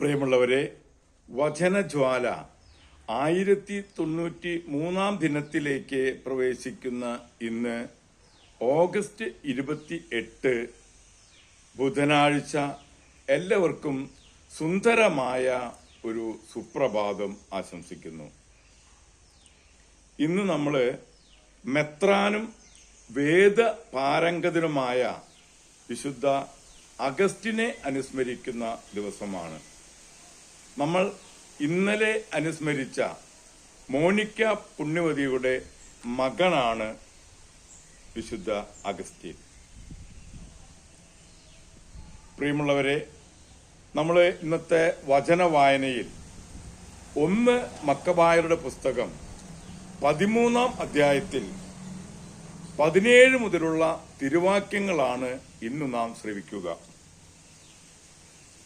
പ്രിയമുള്ളവരെ വചനജ്വാല ആയിരത്തി തൊണ്ണൂറ്റി മൂന്നാം ദിനത്തിലേക്ക് പ്രവേശിക്കുന്ന ഇന്ന് ഓഗസ്റ്റ് ഇരുപത്തി എട്ട് ബുധനാഴ്ച എല്ലാവർക്കും സുന്ദരമായ ഒരു സുപ്രഭാതം ആശംസിക്കുന്നു. ഇന്ന് നമ്മൾ മെത്രാനും വേദ പാരംഗതനുമായ വിശുദ്ധ അഗസ്റ്റിനെ അനുസ്മരിക്കുന്ന ദിവസമാണ്. നമ്മൾ ഇന്നലെ അനുസ്മരിച്ച മോണിക്ക പുണ്യവതിയുടെ മകനാണ് വിശുദ്ധ അഗസ്റ്റിൻ. പ്രിയമുള്ളവരെ നമ്മൾ ഇന്നത്തെ വചന വായനയിൽ ഒന്ന് മക്കബായരുടെ പുസ്തകം പതിമൂന്നാം അധ്യായത്തിൽ പതിനേഴ് മുതലുള്ള തിരുവാക്യങ്ങളാണ് ഇന്ന് നാം ശ്രവിക്കുക.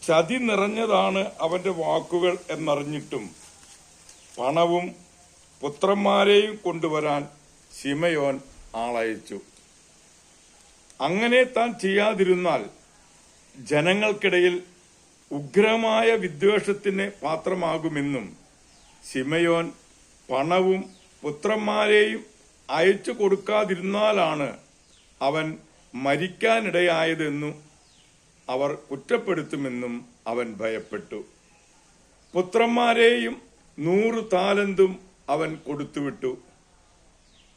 ചതി നിറഞ്ഞതാണ് അവന്റെ വാക്കുകൾ എന്നറിഞ്ഞിട്ടും പണവും പുത്രന്മാരെയും കൊണ്ടുവരാൻ ശിമയോൻ ആളയച്ചു. അങ്ങനെ താൻ ചെയ്യാതിരുന്നാൽ ജനങ്ങൾക്കിടയിൽ ഉഗ്രമായ വിദ്വേഷത്തിന് പാത്രമാകുമെന്നും ശിമയോൻ പണവും പുത്രന്മാരെയും അയച്ചു കൊടുക്കാതിരുന്നാലാണ് അവൻ മരിക്കാനിടയായതെന്നും അവർ കുറ്റപ്പെടുത്തുമെന്നും അവൻ ഭയപ്പെട്ടു. പുത്രന്മാരെയും നൂറു താലന്തും അവൻ കൊടുത്തുവിട്ടു.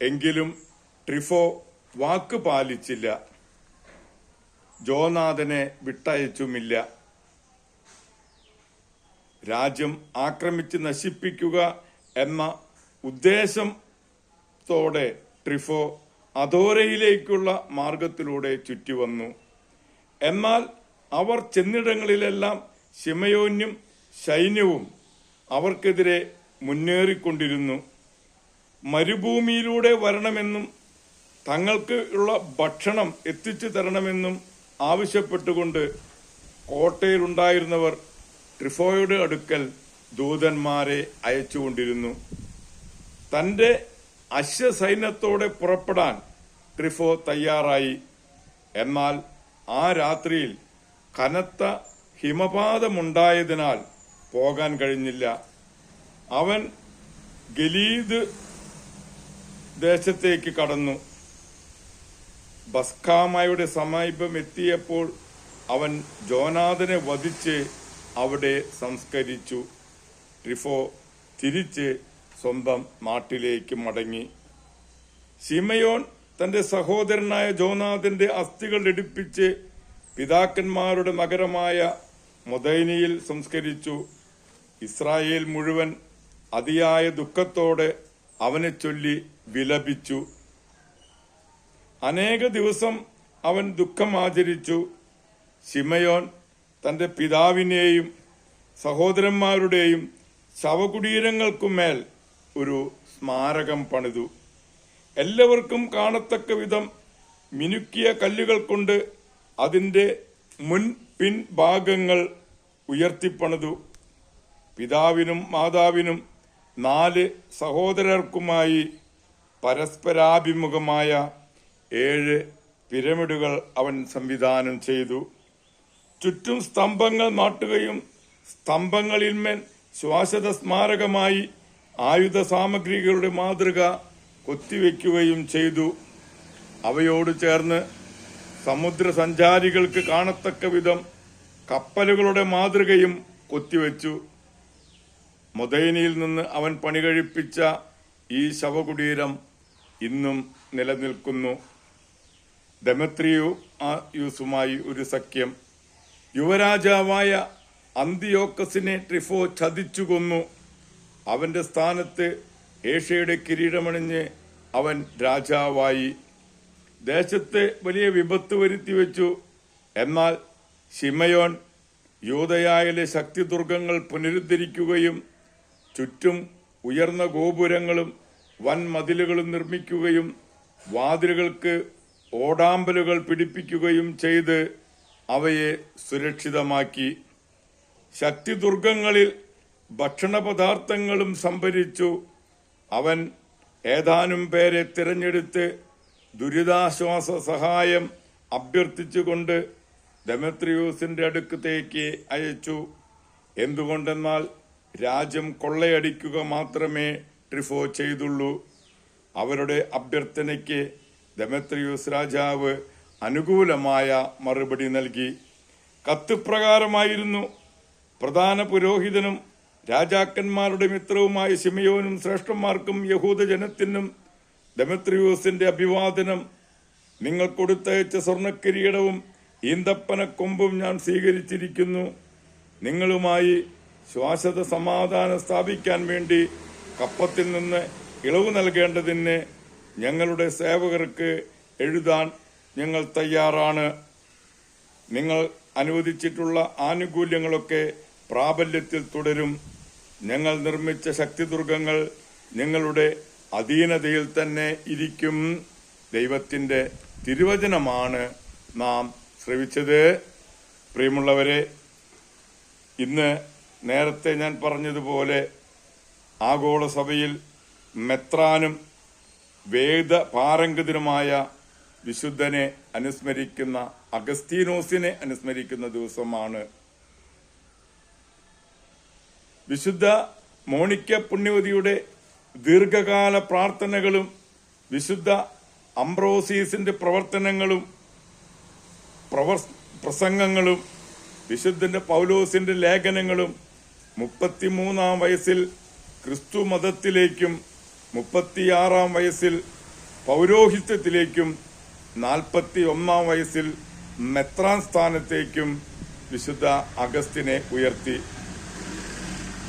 എങ്കിലും ട്രിഫോ വാക്ക് പാലിച്ചില്ല. ജോനാഥനെ വിട്ടയച്ചുമില്ല. രാജ്യം ആക്രമിച്ച് നശിപ്പിക്കുക എന്ന ഉദ്ദേശത്തോടെ ട്രിഫോ അധോരയിലേക്കുള്ള മാർഗത്തിലൂടെ ചുറ്റിവന്നു. എന്നാൽ അവർ ചെന്നിടങ്ങളിലെല്ലാം ശിമയോന്യം സൈന്യവും അവർക്കെതിരെ മുന്നേറിക്കൊണ്ടിരുന്നു. മരുഭൂമിയിലൂടെ വരണമെന്നും തങ്ങൾക്ക് ഉള്ള ഭക്ഷണം എത്തിച്ചു തരണമെന്നും ആവശ്യപ്പെട്ടുകൊണ്ട് കോട്ടയിലുണ്ടായിരുന്നവർ ട്രിഫോയുടെ അടുക്കൽ ദൂതന്മാരെ അയച്ചുകൊണ്ടിരുന്നു. തന്റെ അശ്വസൈന്യത്തോടെ പുറപ്പെടാൻ ട്രിഫോ തയ്യാറായി. എന്നാൽ ആ രാത്രിയിൽ കനത്ത ഹിമപാതമുണ്ടായതിനാൽ പോകാൻ കഴിഞ്ഞില്ല. അവൻ ഗലീദ് ദേശത്തേക്ക് കടന്നു. ബസ്കാമയുടെ സമീപം എത്തിയപ്പോൾ അവൻ ജോനാഥനെ വധിച്ച് അവിടെ സംസ്കരിച്ചു. ട്രിഫോ തിരിച്ച് സ്വന്തം നാട്ടിലേക്ക് മടങ്ങി. ശിമയോൻ തന്റെ സഹോദരനായ ജോനാഥന്റെ അസ്ഥികൾ എടുപ്പിച്ച് പിതാക്കന്മാരുടെ നഗരമായ മൊദൈനിയിൽ സംസ്കരിച്ചു. ഇസ്രായേൽ മുഴുവൻ അതിയായ ദുഃഖത്തോടെ അവനെ ചൊല്ലി വിലപിച്ചു. അനേക ദിവസം അവൻ ദുഃഖം ആചരിച്ചു. ശിമയോൻ തന്റെ പിതാവിനെയും സഹോദരന്മാരുടെയും ശവകുടീരങ്ങൾക്കുമേൽ ഒരു സ്മാരകം പണിതു. എല്ലാവർക്കും കാണത്തക്ക വിധം മിനുക്കിയ കല്ലുകൾ കൊണ്ട് അതിന്റെ മുൻ പിൻ ഭാഗങ്ങൾ ഉയർത്തിപ്പണിതു. പിതാവിനും മാതാവിനും നാല് സഹോദരർക്കുമായി പരസ്പരാഭിമുഖമായ ഏഴ് പിരമിഡുകൾ അവൻ സംവിധാനം ചെയ്തു. ചുറ്റും സ്തംഭങ്ങൾ നാട്ടുകയും സ്തംഭങ്ങളിന്മേൽ ശ്വാസത സ്മാരകമായി ആയുധ സാമഗ്രികളുടെ മാതൃക കൊത്തിവെക്കുകയും ചെയ്തു. അവയോട് ചേർന്ന് സമുദ്ര സഞ്ചാരികൾക്ക് കാണത്തക്ക വിധം കപ്പലുകളുടെ മാതൃകയും കൊത്തിവെച്ചു. മൊദൈനിയിൽ നിന്ന് അവൻ പണികഴിപ്പിച്ച ഈ ശവകുടീരം ഇന്നും നിലനിൽക്കുന്നു. ഡെമത്രിയു ആ യൂസുമായി ഒരു സഖ്യം. യുവരാജാവായ അന്തിയോക്കസിനെ ട്രിഫോ ചതിച്ചു കൊന്നു. അവന്റെ സ്ഥാനത്ത് ഏഷ്യയുടെ കിരീടമണിഞ്ഞ് അവൻ രാജാവായി. ദേശത്തെ വലിയ വിപത്ത് വരുത്തി വെച്ചു. എന്നാൽ ഷിമയോൻ യൂതയായിലെ ശക്തിദുർഗങ്ങൾ പുനരുദ്ധരിക്കുകയും ചുറ്റും ഉയർന്ന ഗോപുരങ്ങളും വൻ മതിലുകളും നിർമ്മിക്കുകയും വാതിലുകൾക്ക് ഓടാമ്പലുകൾ പിടിപ്പിക്കുകയും ചെയ്ത് അവയെ സുരക്ഷിതമാക്കി. ശക്തിദുർഗങ്ങളിൽ ഭക്ഷണപദാർത്ഥങ്ങളും സംഭരിച്ചു. അവൻ ഏതാനും പേരെ തിരഞ്ഞെടുത്ത് ദുരിതാശ്വാസ സഹായം അഭ്യർത്ഥിച്ചുകൊണ്ട് ദമത്രിയൂസിന്റെ അടുക്കത്തേക്ക് അയച്ചു. എന്തുകൊണ്ടെന്നാൽ രാജ്യം കൊള്ളയടിക്കുക മാത്രമേ ട്രിഫോ ചെയ്തുള്ളൂ. അവരുടെ അഭ്യർത്ഥനയ്ക്ക് ദമത്രിയൂസ് രാജാവ് അനുകൂലമായ മറുപടി നൽകി. കത്ത് പ്രകാരമായിരുന്നു പ്രധാന പുരോഹിതനും രാജാക്കന്മാരുടെ മിത്രവുമായ സിമയോനും ശ്രേഷ്ഠന്മാർക്കും യഹൂദ ജനത്തിനും ദമത്രിയൂസിന്റെ അഭിവാദനം നിങ്ങൾ കൊടുത്തയച്ച സ്വർണക്കിരീടവും ഈന്തപ്പന കൊമ്പും ഞാൻ സ്വീകരിച്ചിരിക്കുന്നു. നിങ്ങളുമായി ശ്വാസത സമാധാനം സ്ഥാപിക്കാൻ വേണ്ടി കപ്പത്തിൽ നിന്ന് ഇളവ് നൽകേണ്ടതിന് ഞങ്ങളുടെ സേവകർക്ക് എഴുതാൻ ഞങ്ങൾ തയ്യാറാണ്. നിങ്ങൾ അനുവദിച്ചിട്ടുള്ള ആനുകൂല്യങ്ങളൊക്കെ പ്രാബല്യത്തിൽ തുടരും. ഞങ്ങൾ നിർമ്മിച്ച ശക്തിദുർഗങ്ങൾ ഞങ്ങളുടെ അധീനതയിൽ തന്നെ ഇരിക്കും. ദൈവത്തിന്റെ തിരുവചനമാണ് നാം ശ്രവിച്ചത്. പ്രിയമുള്ളവരെ ഇന്ന് നേരത്തെ ഞാൻ പറഞ്ഞതുപോലെ ആഗോള സഭയിൽ മെത്രാനും വേദ പാരംഗതനുമായ വിശുദ്ധനെ അനുസ്മരിക്കുന്ന അഗസ്തീനോസിനെ അനുസ്മരിക്കുന്ന ദിവസമാണ്. വിശുദ്ധ മോണിക്ക പുണ്യവതിയുടെ ദീർഘകാല പ്രാർത്ഥനകളും വിശുദ്ധ അംബ്രോസീസിന്റെ പ്രവർത്തനങ്ങളും പ്രവർ- പ്രസംഗങ്ങളും വിശുദ്ധന്റെ പൗലോസിന്റെ ലേഖനങ്ങളും മുപ്പത്തിമൂന്നാം വയസ്സിൽ ക്രിസ്തു മതത്തിലേക്കും മുപ്പത്തിയാറാം വയസ്സിൽ പൗരോഹിത്യത്തിലേക്കും നാൽപ്പത്തി ഒന്നാം വയസ്സിൽ മെത്രാൻ സ്ഥാനത്തേക്കും വിശുദ്ധ അഗസ്തിനെ ഉയർത്തി.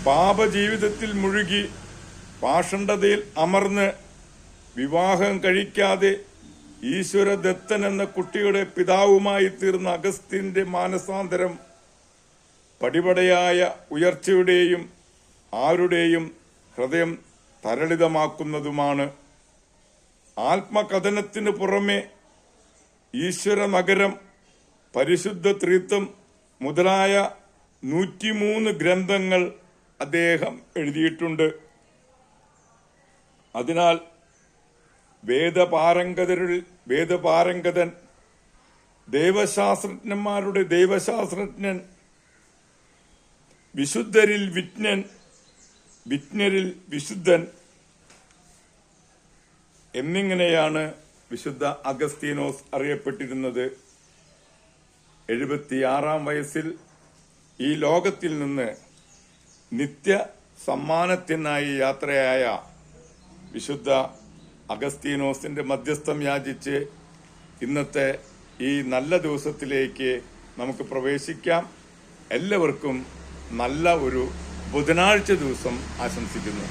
പാപജീവിതത്തിൽ മുഴുകി പാഷണ്ഡതയിൽ അമർന്ന് വിവാഹം കഴിക്കാതെ ഈശ്വരദത്തൻ എന്ന കുട്ടിയുടെ പിതാവുമായി തീർന്ന അഗസ്തിന്റെ മാനസാന്തരം പടിപടയായ ഉയർച്ചയുടെയും ആരുടെയും ഹൃദയം തരളിതമാക്കുന്നതുമാണ്. ആത്മകഥനത്തിന് പുറമെ ഈശ്വര നഗരം പരിശുദ്ധ ത്രിത്വം മുതലായ നൂറ്റിമൂന്ന് ഗ്രന്ഥങ്ങൾ അദ്ദേഹം എഴുതിയിട്ടുണ്ട്. അതിനാൽ വേദപാരംഗതരിൽ വേദപാരംഗതൻ ദേവശാസ്ത്രജ്ഞന്മാരുടെ ദൈവശാസ്ത്രജ്ഞൻ വിശുദ്ധരിൽ വിജ്ഞൻ വിജ്ഞരിൽ വിശുദ്ധൻ എന്നിങ്ങനെയാണ് വിശുദ്ധ അഗസ്തീനോസ് അറിയപ്പെട്ടിരുന്നത്. എഴുപത്തിയാറാം വയസ്സിൽ ഈ ലോകത്തിൽ നിന്ന് നിത്യ സമ്മാനത്തിനായി യാത്രയായ വിശുദ്ധ അഗസ്തീനോസിന്റെ മധ്യസ്ഥം യാചിച്ച് ഇന്നത്തെ ഈ നല്ല ദിവസത്തിലേക്ക് നമുക്ക് പ്രവേശിക്കാം. എല്ലാവർക്കും നല്ല ഒരു ബുധനാഴ്ച ദിവസം ആശംസിക്കുന്നു.